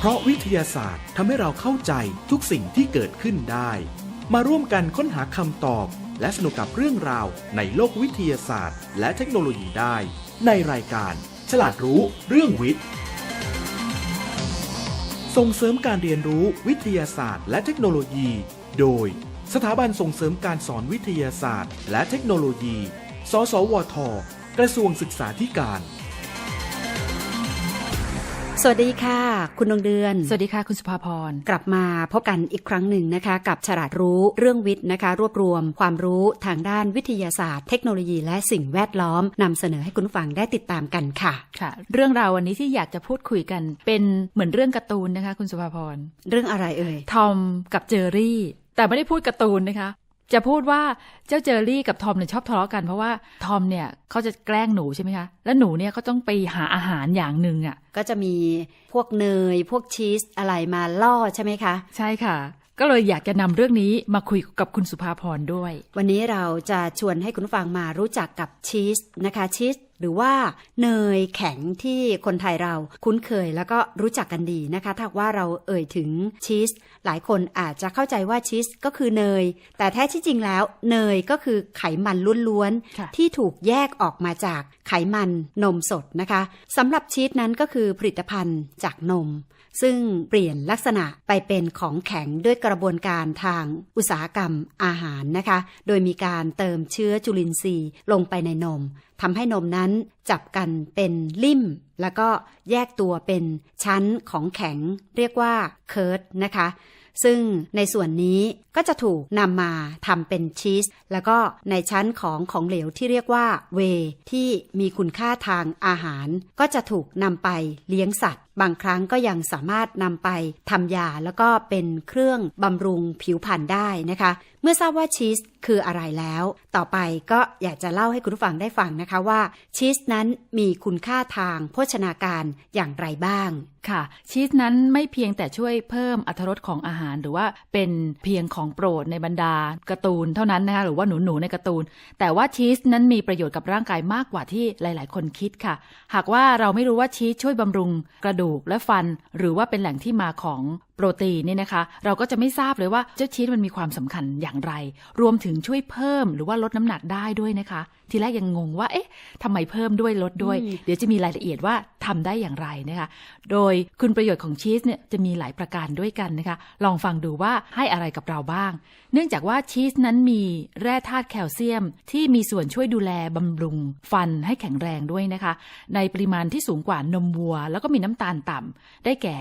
เพราะวิทยาศาสตร์ทำให้เราเข้าใจทุกสิ่งที่เกิดขึ้นได้ มาร่วมกันค้นหาคำตอบ และสนุกกับเรื่องราวในโลกวิทยาศาสตร์ และเทคโนโลยีได้ ในรายการ ฉลาดรู้เรื่องวิทย์ ส่งเสริมการเรียนรู้วิทยาศาสตร์ และเทคโนโลยี โดย สถาบันส่งเสริมการสอนวิทยาศาสตร์ และเทคโนโลยี สสวท กระทรวงศึกษาธิการ สวัสดีค่ะ คุณดวงเดือน สวัสดีค่ะ คุณสุภาพร กลับมาพบกันอีกครั้งหนึ่งนะคะ กับฉลาดรู้เรื่องวิทย์นะคะ รวบรวมความรู้ทางด้านวิทยาศาสตร์ เทคโนโลยี และสิ่งแวดล้อมนำเสนอให้คุณผู้ฟังได้ติดตามกันค่ะค่ะ เรื่องราววันนี้ที่อยากจะพูดคุยกัน เป็นเหมือนเรื่องการ์ตูนนะคะ คุณสุภาพร เรื่องอะไรเอ่ยทอมกับเจอรี่ แต่ไม่ได้พูดการ์ตูนนะคะ จะพูดว่าเจ้าเจอรี่กับทอมเนี่ยชอบทะเลาะกันเพราะว่าทอมเนี่ยเขาจะแกล้งหนูใช่ไหมคะ แล้วหนูเนี่ยเขาต้องไปหาอาหารอย่างหนึ่งอะ ก็จะมีพวกเนย พวกชีสอะไรมาล่อใช่ไหมคะ ใช่ค่ะ ก็เลยอยากจะนำเรื่องนี้มาคุยกับคุณสุภาพรด้วย วันนี้เราจะชวนให้คุณผู้ฟังมารู้จักกับชีสนะคะชีส หรือว่าเนยแข็งที่คนไทยเราคุ้นเคยแล้วก็รู้จักกันดีนะคะ ถ้าว่าเราเอ่ยถึงชีส หลายคนอาจจะเข้าใจว่าชีสก็คือเนย แต่แท้ที่จริงแล้ว เนยก็คือไขมันล้วนค่ะๆที่ถูกแยกออกมาจากไขมันนมสดนะคะสำหรับชีสนั้นก็คือผลิตภัณฑ์จากนม ซึ่งเปลี่ยนลักษณะไปเป็นของแข็งด้วยกระบวนการทางอุตสาหกรรมอาหารนะคะ โดยมีการเติมเชื้อจุลินทรีย์ลงไปในนมทำให้นมนั้นจับกันเป็นลิ่ม แล้วก็แยกตัวเป็นชั้นของแข็งเรียกว่าเคิร์ดนะคะ ซึ่งในส่วนนี้ก็จะถูกนำมาทำเป็นชีส แล้วก็ในชั้นของของเหลวที่เรียกว่าเวที่มีคุณค่าทางอาหาร ก็จะถูกนำไปเลี้ยงสัตว์ บางครั้งก็ยังสามารถนำไปทำยาแล้วก็เป็นเครื่องบำรุงผิวพรรณได้นะคะ เมื่อทราบว่าชีสคืออะไรแล้ว ต่อไปก็อยากจะเล่าให้คุณผู้ฟังได้ฟังนะคะว่า ชีสนั้นมีคุณค่าทางโภชนาการอย่างไรบ้างค่ะ ชีสนั้นไม่เพียงแต่ช่วยเพิ่มอรรถรสของอาหาร หรือว่าเป็นเพียงของโปรดในบรรดาการ์ตูนเท่านั้นนะคะหรือว่าหนูๆในการ์ตูน แต่ว่าชีสนั้นมีประโยชน์กับร่างกายมากกว่าที่หลาย ๆ คนคิดค่ะ หากว่าเราไม่รู้ว่าชีสช่วยบำรุงกระดูกและฟัน หรือว่าเป็นแหล่งที่มาของ โปรตีนเนี่ยนะคะ เราก็จะไม่ทราบเลยว่าเจ้าชีสมันมีความสำคัญอย่างไร รวมถึงช่วยเพิ่มหรือว่าลดน้ำหนักได้ด้วยนะคะ ทีแรกยังงงว่า เอ๊ะทำไมเพิ่มด้วยลดด้วยอืมเดี๋ยวจะมีรายละเอียดว่าทำได้อย่างไรนะคะ โดยคุณประโยชน์ของชีสเนี่ยจะมีหลายประการด้วยกันนะคะ ลองฟังดูว่าให้อะไรกับเราบ้าง เนื่องจากว่าชีสนั้นมีแร่ธาตุแคลเซียม ที่มีส่วนช่วยดูแลบำรุง ฟันให้แข็งแรงด้วยนะคะ ในปริมาณที่สูงกว่านมวัว แล้วก็มีน้ำตาลต่ำได้แก่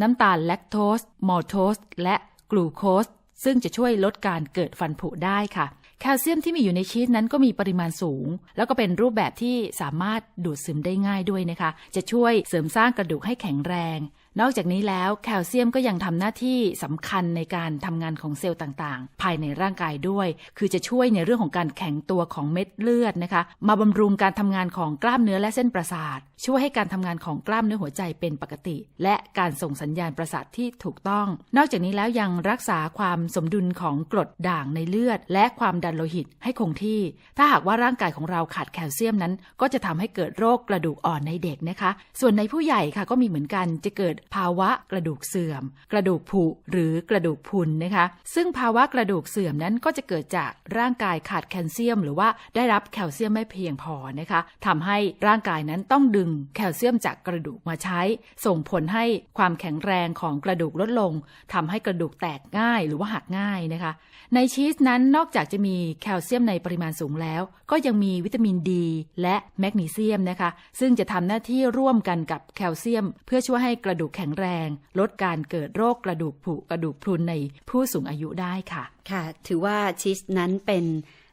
น้ำตาลแลคโตสมอลโทสและกลูโคสซึ่งจะช่วยลดการเกิดฟันผุได้ค่ะ แคลเซียมที่มีอยู่ในชีสนั้นก็มีปริมาณสูง แล้วก็เป็นรูปแบบที่สามารถดูดซึมได้ง่ายด้วยนะคะ จะช่วยเสริมสร้างกระดูกให้แข็งแรง นอกจากนี้แล้วแคลเซียมก็ยังทำหน้าที่สำคัญในการทำงานของเซลล์ต่างๆ ภายในร่างกายด้วย คือจะช่วยในเรื่องของการแข็งตัวของเม็ดเลือดนะคะ มาบำรุงการทำงานของกล้ามเนื้อและเส้นประสาท ช่วยให้การทำงานของกล้ามเนื้อหัวใจเป็นปกติ และการส่งสัญญาณประสาทที่ถูกต้อง นอกจากนี้แล้วยังรักษาความสมดุลของกรดด่างในเลือด และความดันโลหิตให้คงที่ ถ้าหากว่าร่างกายของเราขาดแคลเซียมนั้น ก็จะทำให้เกิดโรคกระดูกอ่อนในเด็กนะคะ ส่วนในผู้ใหญ่ค่ะก็มีเหมือนกันจะเกิดภาวะกระดูกเสื่อม กระดูกผุหรือกระดูกพุนนะคะ ซึ่งภาวะกระดูกเสื่อมนั้นก็จะเกิดจากร่างกายขาดแคลเซียม หรือว่าได้รับแคลเซียมไม่เพียงพอนะคะทำให้ร่างกายนั้นต้องดึงแคลเซียมจากกระดูกมาใช้ ส่งผลให้ความแข็งแรงของกระดูกลดลงทำให้กระดูกแตกง่ายหรือว่าหักง่ายนะคะ ในชีสนั้นนอกจากจะมีแคลเซียมในปริมาณสูงแล้ว ก็ยังมีวิตามินดี และแมกนีเซียมนะคะ ซึ่งจะทำหน้าที่ร่วมกันกับแคลเซียม เพื่อช่วยให้กระดูกแข็งแรง ลดการเกิดโรคกระดูกผุกระดูกพรุนในผู้สูงอายุได้ค่ะ ค่ะ ถือว่าชีสนั้นเป็น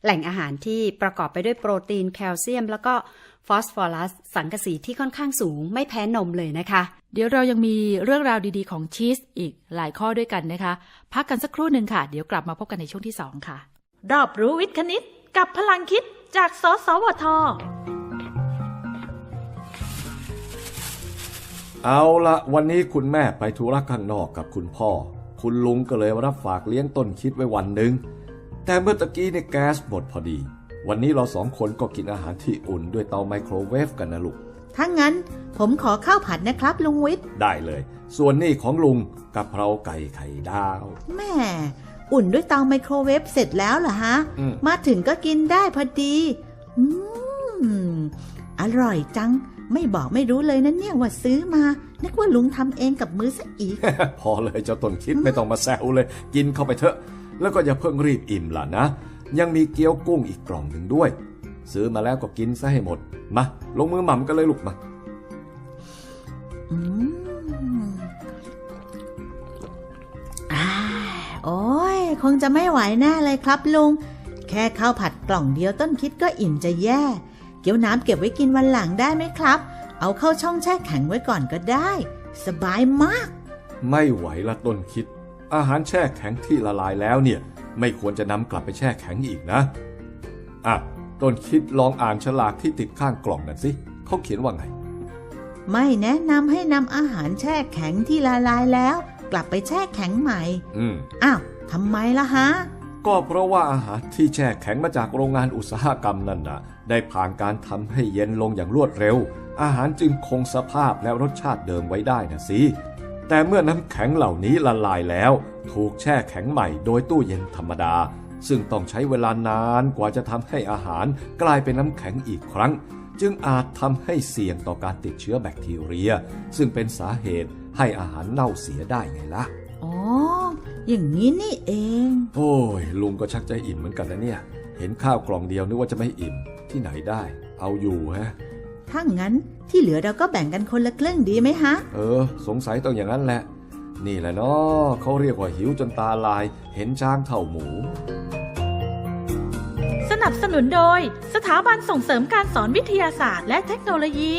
แหล่งอาหารที่ประกอบไปด้วยโปรตีนแคลเซียม แล้วก็ ฟอสฟอรัสสังกะสีที่ค่อนข้างสูงไม่แพ้นมเลยนะคะ เดี๋ยวเรายังมีเรื่องราวดีๆของชีสอีกหลายข้อด้วยกันนะคะ พักกันสักครู่หนึ่งค่ะ เดี๋ยวกลับมาพบกันในช่วงที่สองค่ะ รอบรู้วิทย์คณิต กับพลังคิดจากสสวท เอาละวันนี้คุณแม่ไปธุระข้างนอกกับคุณพ่อ คุณลุงก็เลยรับฝากเลี้ยงต้นคิดไว้วันหนึ่งแต่เมื่อตะกี้เนี่ยแก๊สหมดพอดี วันนี้เราสองคนก็กินอาหารที่อุ่นด้วยเตาไมโครเวฟกันนะลูก ถ้างั้นผมขอข้าวผัดนะครับ ลุงวิทย์ ได้เลย ส่วนนี่ของลุงกะเพราไก่ไข่ดาว แม่ อุ่นด้วยเตาไมโครเวฟเสร็จแล้วเหรอฮะอืมมาถึงก็กินได้พอดี อืม อร่อยจัง ไม่บอกไม่รู้เลยนะเนี่ยว่าซื้อมา นึกว่าลุงทำเองกับมือซะอีก พอเลยเจ้าต้นคิดไม่ต้องมาแซวเลย กินเข้าไปเถอะ แล้วก็อย่าเพิ่งรีบอิ่มล่ะนะ ยังมีเกี๊ยวกุ้งอีกกล่องหนึ่งด้วย ซื้อมาแล้วก็กินซะให้หมด มา ลงมือหม่ำกันเลยลูกมาอืมอ่าโอ้ย คงจะไม่ไหวแน่เลยครับลุง แค่ข้าวผัดกล่องเดียวต้นคิดก็อิ่มจะแย่ เกี๊ยวน้ำเก็บไว้กินวันหลังได้ไหมครับ เอาเข้าช่องแช่แข็งไว้ก่อนก็ได้ สบายมาก ไม่ไหวละต้นคิด อาหารแช่แข็งที่ละลายแล้วเนี่ย ไม่ควรจะนำกลับไปแช่แข็งอีกนะ อะ ต้นคิดลองอ่านฉลากที่ติดข้างกล่องนั่นสิเขาเขียนว่าไง ไม่แนะนำให้นำอาหารแช่แข็งที่ละลายแล้ว กลับไปแช่แข็งใหม่ อืมอ้าวทำไมล่ะฮะ ก็เพราะว่าอาหารที่แช่แข็งมาจากโรงงานอุตสาหกรรมนั่นนะได้ผ่านการทำให้เย็นลงอย่างรวดเร็ว อาหารจึงคงสภาพและรสชาติเดิมไว้ได้นะสิ แต่เมื่อน้ำแข็งเหล่านี้ละลายแล้ว ถูกแช่แข็งใหม่โดยตู้เย็นธรรมดา ซึ่งต้องใช้เวลานานกว่าจะทำให้อาหารกลายเป็นน้ำแข็งอีกครั้ง จึงอาจทำให้เสี่ยงต่อการติดเชื้อแบคทีเรีย ซึ่งเป็นสาเหตุให้อาหารเน่าเสียได้ไงล่ะอ๋อ อย่างนี้นี่เอง โอ้ย ลุงก็ชักใจอิ่มเหมือนกันนะเนี่ย เห็นข้าวกล่องเดียวนึกว่าจะไม่อิ่มที่ไหนได้ เอาอยู่ฮะ ถ้างั้นที่เหลือเราก็แบ่งกันคนละครึ่งดีไหมฮะ เออ สงสัยต้องอย่างนั้นแหละ นี่แหละเนาะเขาเรียกว่าหิวจนตาลาย เห็นช้างเท่าหมู สนับสนุนโดย สถาบันส่งเสริมการสอนวิทยาศาสตร์และเทคโนโลยี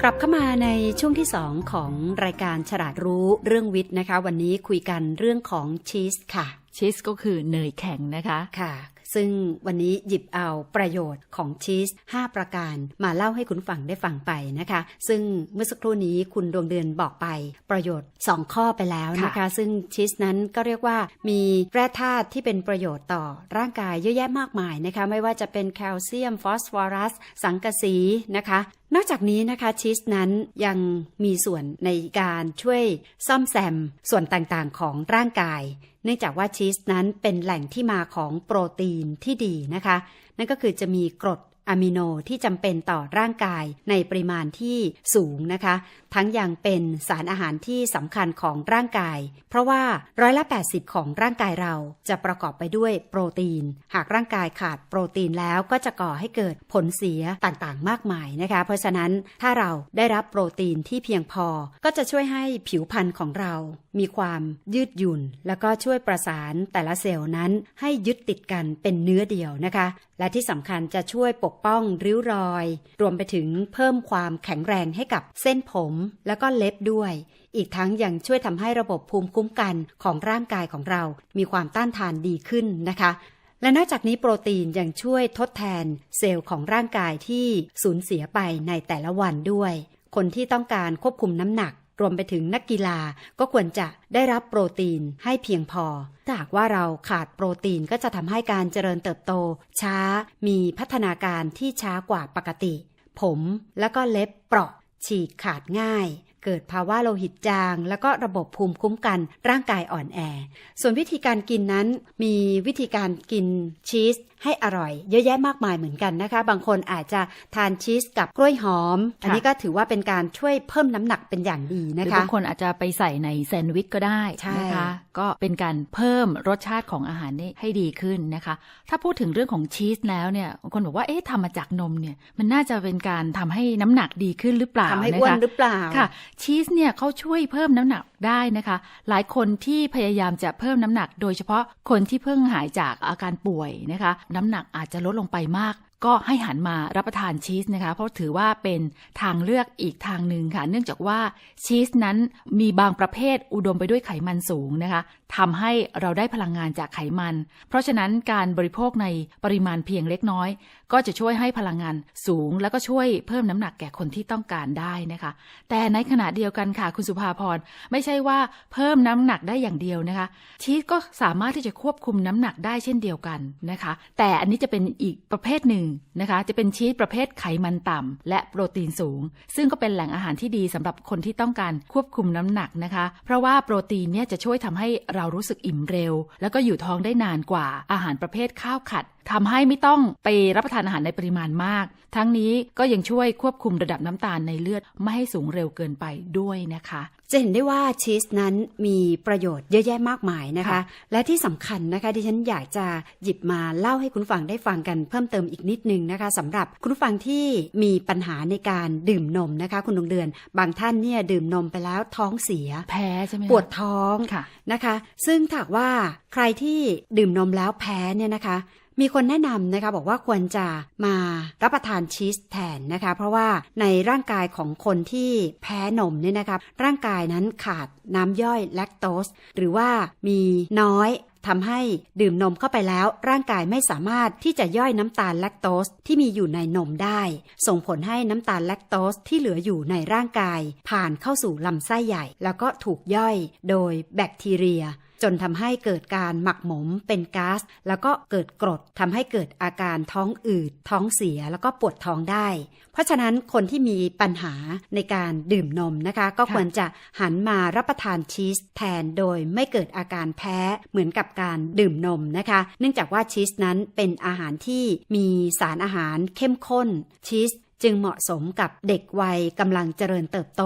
กลับเข้ามาในช่วงที่ 2 ของรายการฉลาดรู้เรื่องวิทย์นะคะ วันนี้คุยกันเรื่องของชีสค่ะชีสก็คือเนยแข็งนะคะ ค่ะ ซึ่งวันนี้หยิบเอาประโยชน์ของชีส 5 ประการ มาเล่าให้คุณฟังได้ฟังไปนะคะ ซึ่งเมื่อสักครู่นี้คุณดวงเดือนบอกไป ประโยชน์ 2 ข้อไปแล้วนะคะคะซึ่งชีสนั้นก็เรียกว่ามีแร่ธาตุที่เป็นประโยชน์ต่อร่างกายเยอะแยะมากมายนะคะ ไม่ว่าจะเป็นแคลเซียมฟอสฟอรัส สังกะสีนะคะ นอกจากนี้นะคะชีสนั้นยังมีส่วนในการช่วยซ่อมแซมส่วนต่างๆของร่างกาย เนื่องจากว่าชีสนั้นเป็นแหล่งที่มาของโปรตีนที่ดีนะคะ นั่นก็คือจะมีกรด อะมิโนที่จำเป็นต่อร่างกายในปริมาณที่สูงนะคะ ทั้งยังเป็นสารอาหารที่สำคัญของร่างกาย เพราะว่าร้อยละ 80 ของร่างกายเราจะประกอบไปด้วยโปรตีน หากร่างกายขาดโปรตีนแล้วก็จะก่อให้เกิดผลเสียต่างๆ มากมายนะคะ เพราะฉะนั้นถ้าเราได้รับโปรตีนที่เพียงพอ ก็จะช่วยให้ผิวพรรณของเรา มีความยืดหยุ่น แล้วก็ช่วยประสานแต่ละเซลล์นั้นให้ยึดติดกันเป็นเนื้อเดียวนะคะ และที่สำคัญจะช่วยปกป้องริ้วรอย รวมไปถึงเพิ่มความแข็งแรงให้กับเส้นผม แล้วก็เล็บด้วย อีกทั้งยังช่วยทำให้ระบบภูมิคุ้มกันของร่างกายของเรา มีความต้านทานดีขึ้นนะคะและนอกจากนี้โปรตีนยังช่วยทดแทนเซลล์ของร่างกายที่สูญเสียไปในแต่ละวันด้วย คนที่ต้องการควบคุมน้ำหนัก รวมไปถึงนักกีฬาก็ควรจะได้รับโปรตีนให้เพียงพอถ้าหากว่าเราขาดโปรตีนก็จะทำให้การเจริญเติบโต ช้า มีพัฒนาการที่ช้ากว่าปกติ ผมแล้วก็เล็บเปราะฉีกขาดง่าย เกิดภาวะโลหิตจาง แล้วก็ระบบภูมิคุ้มกันร่างกายอ่อนแอ ส่วนวิธีการกินนั้นมีวิธีการกินชีสให้อร่อย เยอะแยะมากมายเหมือนกันนะคะ บางคนอาจจะทานชีสกับกล้วยหอม อันนี้ก็ถือว่าเป็นการช่วยเพิ่มน้ำหนักเป็นอย่างดีหนะรือคะบางคนอาจจะไปใส่ในแซนด์วิชก็ได้ใช่นะคะ ก็เป็นการเพิ่มรสชาติของอาหารนี่ให้ดีขึ้นนะคะ ถ้าพูดถึงเรื่องของชีสแล้วเนี่ยบางคนบอกว่าเอ๊ะทำมาจากนมเนี่ยมันน่าจะเป็นการทำให้น้ำหนักดีขึ้นหรือเปล่าทำให้นะคะอ้วนหรือเปล่าค่ะ ชีสเนี่ยเขาช่วยเพิ่มน้ำหนักได้นะคะ หลายคนที่พยายามจะเพิ่มน้ำหนัก โดยเฉพาะคนที่เพิ่งหายจากอาการป่วยนะคะ น้ำหนักอาจจะลดลงไปมาก ก็ให้หันมารับประทานชีสนะคะ เพราะถือว่าเป็นทางเลือกอีกทางหนึ่งค่ะ เนื่องจากว่าชีสนั้นมีบางประเภทอุดมไปด้วยไขมันสูงนะคะทำให้เราได้พลังงานจากไขมัน เพราะฉะนั้นการบริโภคในปริมาณเพียงเล็กน้อย ก็จะช่วยให้พลังงานสูง แล้วก็ช่วยเพิ่มน้ำหนักแก่คนที่ต้องการได้นะคะ แต่ในขณะเดียวกันค่ะคุณสุภาพรไม่ใช่ว่าเพิ่มน้ำหนักได้อย่างเดียวนะคะ ชีสก็สามารถที่จะควบคุมน้ำหนักได้เช่นเดียวกันนะคะ แต่อันนี้จะเป็นอีกประเภทหนึ่งนะคะจะเป็นชีสประเภทไขมันต่ำและโปรตีนสูง ซึ่งก็เป็นแหล่งอาหารที่ดีสำหรับคนที่ต้องการควบคุมน้ำหนักนะคะ เพราะว่าโปรตีนเนี่ยจะช่วยทำให้เรารู้สึกอิ่มเร็ว แล้วก็อยู่ท้องได้นานกว่าอาหารประเภทข้าวขัดทำให้ไม่ต้องไปรับประทานอาหารในปริมาณมาก ทั้งนี้ก็ยังช่วยควบคุมระดับน้ำตาลในเลือดไม่ให้สูงเร็วเกินไปด้วยนะคะ จะเห็นได้ว่าชีสนั้นมีประโยชน์เยอะแยะมากมายนะคะค่ะและที่สำคัญนะคะ ดิฉันอยากจะหยิบมาเล่าให้คุณฟังได้ฟังกันเพิ่มเติมอีกนิดนึงนะคะสำหรับคุณฟังที่มีปัญหาในการดื่มนมนะคะ คุณดวงเดือน บางท่านเนี่ยดื่มนมไปแล้วท้องเสีย แพ้ใช่ไหมคะปวดท้องค่ะนะคะ ซึ่งถ้าหากว่าใครที่ดื่มนมแล้วแพ้เนี่ยนะคะ มีคนแนะนำนะคะบอกว่าควรจะมารับประทานชีสแทนนะคะ เพราะว่าในร่างกายของคนที่แพ้นมเนี่ยนะคะร่างกายนั้นขาดน้ำย่อยแลคโตสหรือว่ามีน้อยทำให้ดื่มนมเข้าไปแล้ว ร่างกายไม่สามารถที่จะย่อยน้ำตาลแลคโตสที่มีอยู่ในนมได้ ส่งผลให้น้ำตาลแลคโตสที่เหลืออยู่ในร่างกาย ผ่านเข้าสู่ลำไส้ใหญ่ แล้วก็ถูกย่อยโดยแบคทีเรีย จนทำให้เกิดการหมักหมมเป็นก๊าซแล้วก็เกิดกรดทำให้เกิดอาการท้องอืด ท้องเสียแล้วก็ปวดท้องได้ เพราะฉะนั้นคนที่มีปัญหาในการดื่มนมนะคะ ก็ค่ะควรจะหันมารับประทานชีสแทนโดยไม่เกิดอาการแพ้เหมือนกับการดื่มนมนะคะ เนื่องจากว่าชีสนั้นเป็นอาหารที่มีสารอาหารเข้มข้นชีส จึงเหมาะสมกับเด็กวัยกำลังเจริญเติบโต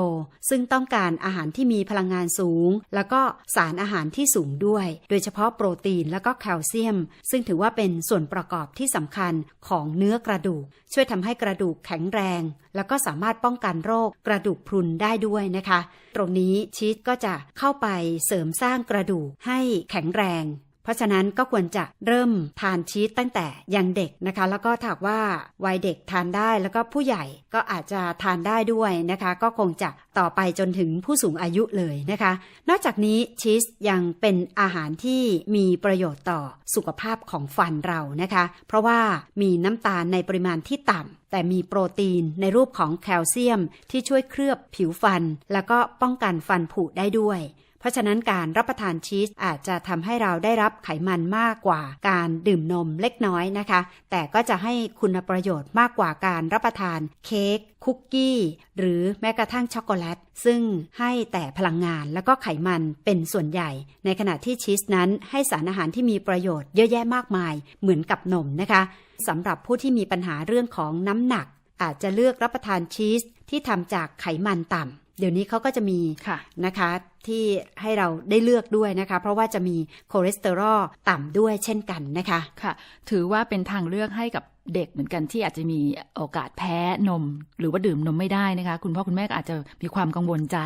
ซึ่งต้องการอาหารที่มีพลังงานสูง แล้วก็สารอาหารที่สูงด้วย โดยเฉพาะโปรตีนและก็แคลเซียม ซึ่งถือว่าเป็นส่วนประกอบที่สำคัญของเนื้อกระดูก ช่วยทำให้กระดูกแข็งแรง แล้วก็สามารถป้องกันโรคกระดูกพรุนได้ด้วยนะคะ ตรงนี้ชีสก็จะเข้าไปเสริมสร้างกระดูกให้แข็งแรง เพราะฉะนั้นก็ควรจะเริ่มทานชีสตั้งแต่ยังเด็กนะคะ แล้วก็ถ้าหากว่าวัยเด็กทานได้แล้วก็ผู้ใหญ่ก็อาจจะทานได้ด้วยนะคะ ก็คงจะต่อไปจนถึงผู้สูงอายุเลยนะคะ นอกจากนี้ชีสยังเป็นอาหารที่มีประโยชน์ต่อสุขภาพของฟันเรานะคะ เพราะว่ามีน้ำตาลในปริมาณที่ต่ำแต่มีโปรตีนในรูปของแคลเซียมที่ช่วยเคลือบผิวฟัน แล้วก็ป้องกันฟันผุได้ด้วย เพราะฉะนั้นการรับประทานชีสอาจจะทำให้เราได้รับไขมันมากกว่าการดื่มนมเล็กน้อยนะคะ แต่ก็จะให้คุณประโยชน์มากกว่าการรับประทานเค้กคุกกี้หรือแม้กระทั่งช็อกโกแลต ซึ่งให้แต่พลังงานแล้วก็ไขมันเป็นส่วนใหญ่ ในขณะที่ชีสนั้นให้สารอาหารที่มีประโยชน์เยอะแยะมากมายเหมือนกับนมนะคะสำหรับผู้ที่มีปัญหาเรื่องของน้ำหนัก อาจจะเลือกรับประทานชีสที่ทำจากไขมันต่ำ เดี๋ยวนี้เขาก็จะมีค่ะนะคะที่ให้เราได้เลือกด้วยนะคะ เพราะว่าจะมีคอเลสเตอรอลต่ำด้วยเช่นกันนะคะค่ะ ถือว่าเป็นทางเลือกให้กับ เด็กเหมือนกันที่อาจจะมีโอกาสแพ้นม หรือว่าดื่มนมไม่ได้นะคะ คุณพ่อคุณแม่ก็อาจจะมีความกังวลใจ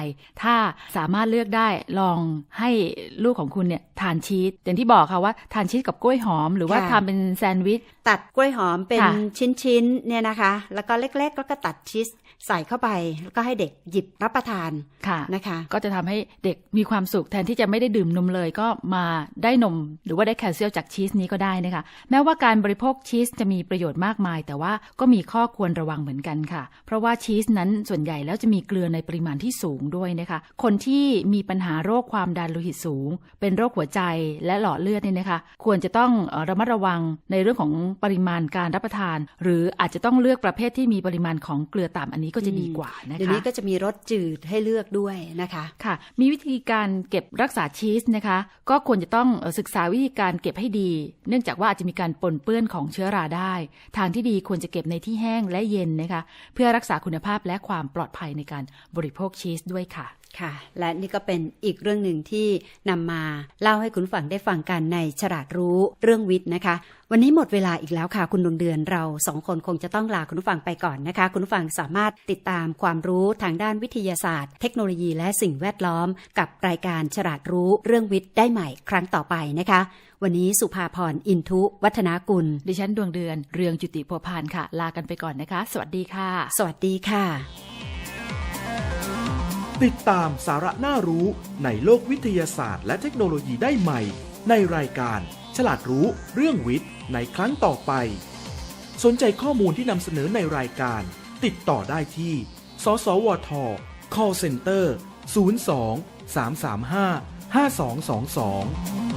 ถ้าสามารถเลือกได้ลองให้ลูกของคุณเนี่ยทานชีสอย่างที่บอกค่ะว่าทานชีสกับกล้วยหอม หรือว่าค่ะทำเป็นแซนด์วิชตัดกล้วยหอมเป็นค่ะชิ้นๆเนี่ยนะคะ แล้วก็เล็กๆแล้วก็ตัดชีสใส่เข้าไปแล้วก็ให้เด็กหยิบรับประทานค่ะนะคะ ก็จะทำให้เด็กมีความสุขแทนที่จะไม่ได้ดื่มนมเลยก็มาได้นม หรือว่าได้แคลเซียมจากชีสนี้ก็ได้นะคะ แม้ว่าการบริโภคชีสจะมีประโยชน์มากมาย แต่ว่าก็มีข้อควรระวังเหมือนกันค่ะ เพราะว่าชีสนั้นส่วนใหญ่แล้วจะมีเกลือในปริมาณที่สูงด้วยนะคะ คนที่มีปัญหาโรคความดันโลหิตสูง เป็นโรคหัวใจและหลอดเลือดเนี่ยนะคะ ควรจะต้องเอ่อระมัดระวังในเรื่องของปริมาณการรับประทาน หรืออาจจะต้องเลือกประเภทที่มีปริมาณของเกลือต่ำอันนี้ก็จะดีกว่านะคะเดี๋ยวนี้ก็จะมีรสจืดให้เลือกด้วยนะคะค่ะ มีวิธีการเก็บรักษาชีสนะคะ ก็ควรจะต้องเอ่อศึกษาวิธีการเก็บให้ดี เนื่องจากว่าอาจจะมีการปนเปื้อนของเชื้อราได้ทางที่ดีควรจะเก็บในที่แห้งและเย็นนะคะ เพื่อรักษาคุณภาพและความปลอดภัยในการบริโภคชีสด้วยค่ะ ค่ะ และนี่ก็เป็นอีกเรื่องหนึ่งที่นำมาเล่าให้คุณฟังได้ฟังกันในฉลาดรู้เรื่องวิทย์นะคะ วันนี้หมดเวลาอีกแล้วค่ะ คุณดวงเดือนเราสองคนคงจะต้องลาคุณผู้ฟังไปก่อนนะคะ คุณผู้ฟังสามารถติดตามความรู้ทางด้านวิทยาศาสตร์ เทคโนโลยีและสิ่งแวดล้อม กับรายการฉลาดรู้เรื่องวิทย์ได้ใหม่ครั้งต่อไปนะคะ วันนี้สุภาพรอินทุวัฒนากุล ดิฉันดวงเดือน เรืองจุติโพพานค่ะ ลากันไปก่อนนะคะ สวัสดีค่ะ สวัสดีค่ะ ติดตามสาระน่ารู้ในโลกวิทยาศาสตร์และเทคโนโลยีได้ใหม่ ในรายการ ฉลาดรู้เรื่องวิทย์ในครั้งต่อไป สนใจข้อมูลที่นำเสนอในรายการ ติดต่อได้ที่ สสวท call center 02 335 5222